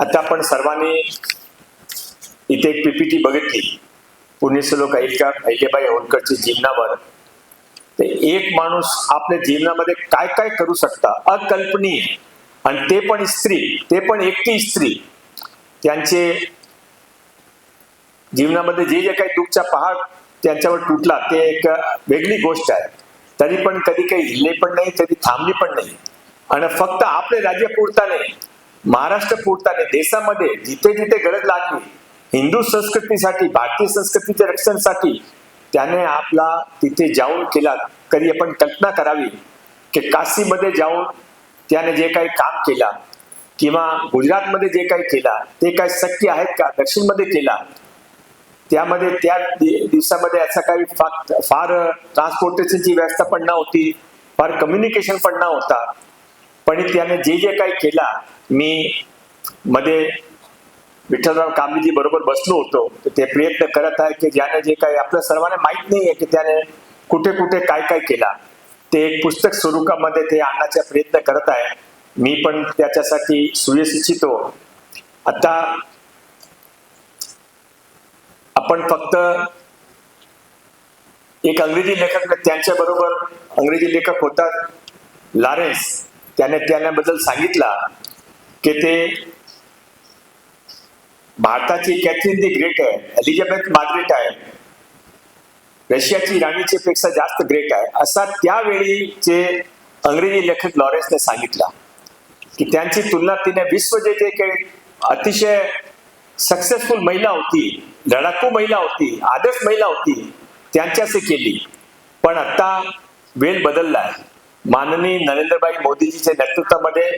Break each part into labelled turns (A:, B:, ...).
A: आता आपण सर्वांनी इथे एक पीपीटी बघितली. पुण्यश्लोक अहिल्या ऐकेबाई होळकरची जीवनावर. ते एक माणूस आपल्या जीवनामध्ये काय काय करू शकता अकल्पनीय. आणि ते पण स्त्री ते पण एकटी स्त्री. त्यांचे जीवनामध्ये जे जे काही दुःखचा पहाड त्यांच्यावर तुटला ते एक वेगळी गोष्ट आहे. तरी पण कधी काही हिल्ले पण नाही कधी थांबली पण नाही. आणि फक्त आपले राज्य पुरता नाही महाराष्ट्र पुरताने देशामध्ये जिथे जिथे गरज लागली हिंदू संस्कृतीसाठी भारतीय संस्कृतीच्या रक्षणासाठी त्याने आपला तिथे जाऊन केला कधी आपण कल्पना करावी की काशीमध्ये जाऊन त्याने जे काही काम केला किंवा गुजरातमध्ये जे काही केला ते काही शक्य आहेत का? दक्षिणमध्ये केला. त्यामध्ये त्या दिवसामध्ये असं काही फार ट्रान्सपोर्टेशनची व्यवस्था पण नव्हती फार कम्युनिकेशन पण नव्हता. पण त्याने जे जे काही केला मी मध्ये विठ्ठलराव कांबळेजी बरोबर बसलो होतो. तर ते प्रयत्न करत आहे की ज्याने जे काही आपल्या सर्वांना माहीत नाही आहे की त्याने कुठे कुठे काय काय केला. ते एक पुस्तक स्वरूपामध्ये ते आणण्याचा प्रयत्न करत आहे. मी पण त्याच्यासाठी सुयश इच्छितो हो. आता आपण फक्त एक अंग्रेजी लेखक त्यांच्या बरोबर अंग्रेजी लेखक होतात लॉरेन्स. त्याने त्याच्याबद्दल सांगितला की ते भारताची कॅथरीन दी ग्रेट आहे एलिझाबेथ मार्ग्रेट आहे. रशियाची राणीची पेक्षा जास्त ग्रेट आहे. असा त्यावेळीचे अंग्रेजी लेखक लॉरेन्सने सांगितला की त्यांची तुलना तिने विश्व जे जे काही अतिशय सक्सेसफुल महिला होती लढाकू महिला होती आदर्श महिला होती त्यांच्याशी केली. पण आता वेळ बदलला आहे. माननीय नरेंद्रभाई मोदीजीच्या नेतृत्वामध्ये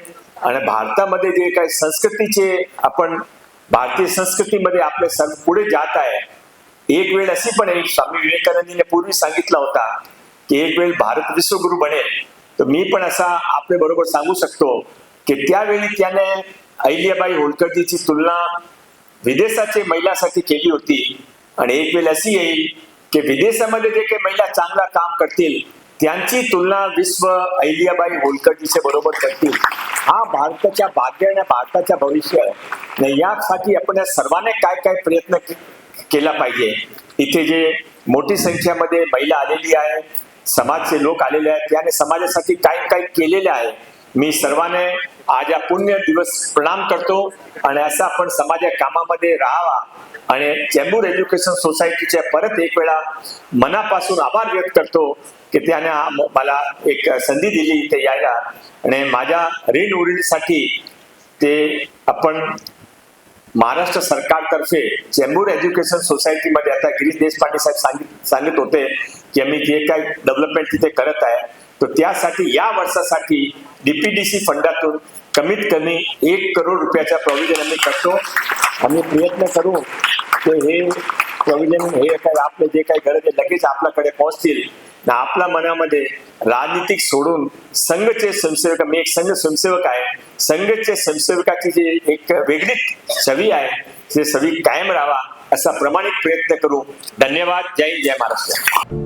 A: आणि भारतामध्ये जे काही संस्कृतीचे आपण भारतीय संस्कृतीमध्ये आपले सण पुढे जात आहे. एक वेळ अशी पण आहे स्वामी विवेकानंदीने पूर्वी सांगितला होता की एक वेळ भारत विश्वगुरु बनेल. तर मी पण असा आपल्या बरोबर सांगू शकतो की त्यावेळी त्याने अहिल्याबाई होलकरजीची तुलना विदेशाचे महिलासाठी केली होती. आणि एक वेळ अशी येईल की विदेशामध्ये जे काही महिला चांगला काम करतील त्यांची तुलना विश्व अहिल्याबाई होळकरजीच्या बरोबर करतील. हा भारताच्या भाग्य आणि भारताच्या भविष्य. यासाठी आपण या सर्वांनी काय काय प्रयत्न केला पाहिजे? इथे जे मोठी संख्यामध्ये महिला आलेली आहे समाजचे लोक आलेले आहेत त्याने समाजासाठी काय काय केलेले आहे मी सर्वांनी आज या पुण्य दिवस प्रणाम करतो. आणि असं आपण समाजा कामामध्ये राहावा. आणि चेंबूर एज्युकेशन सोसायटीच्या परत एक वेळा मनापासून आभार व्यक्त करतो की त्याने मला एक संधी दिली इथे यायला. आणि माझ्या ऋण उरणीसाठी ते आपण महाराष्ट्र सरकारतर्फे चेंबूर एज्युकेशन सोसायटीमध्ये आता गिरीश देशपांडे साहेब सांगित सांगत होते की आम्ही जे काही डेव्हलपमेंट तिथे करत आहे तर त्यासाठी या वर्षासाठी डीपीडीसी फंडातून कमीत कमी एक करोड रुपयाचा प्रॉव्हिजन आम्ही करतो. आम्ही प्रयत्न करू की हे प्रविजन हे काय आपले जे काही गरज आहे लगेच आपल्याकडे पोहोचतील. ना आपल्या मनामध्ये राजनीतिक सोडून संघचे स्वयंसेवक मी एक संघ स्वयंसेवक आहे. संघचे स्वयंसेवकाची जी एक वेगळी छवी आहे ते सवी कायम राहावा असा प्रमाणित प्रयत्न करू. धन्यवाद. जय हिंद, जय महाराष्ट्र.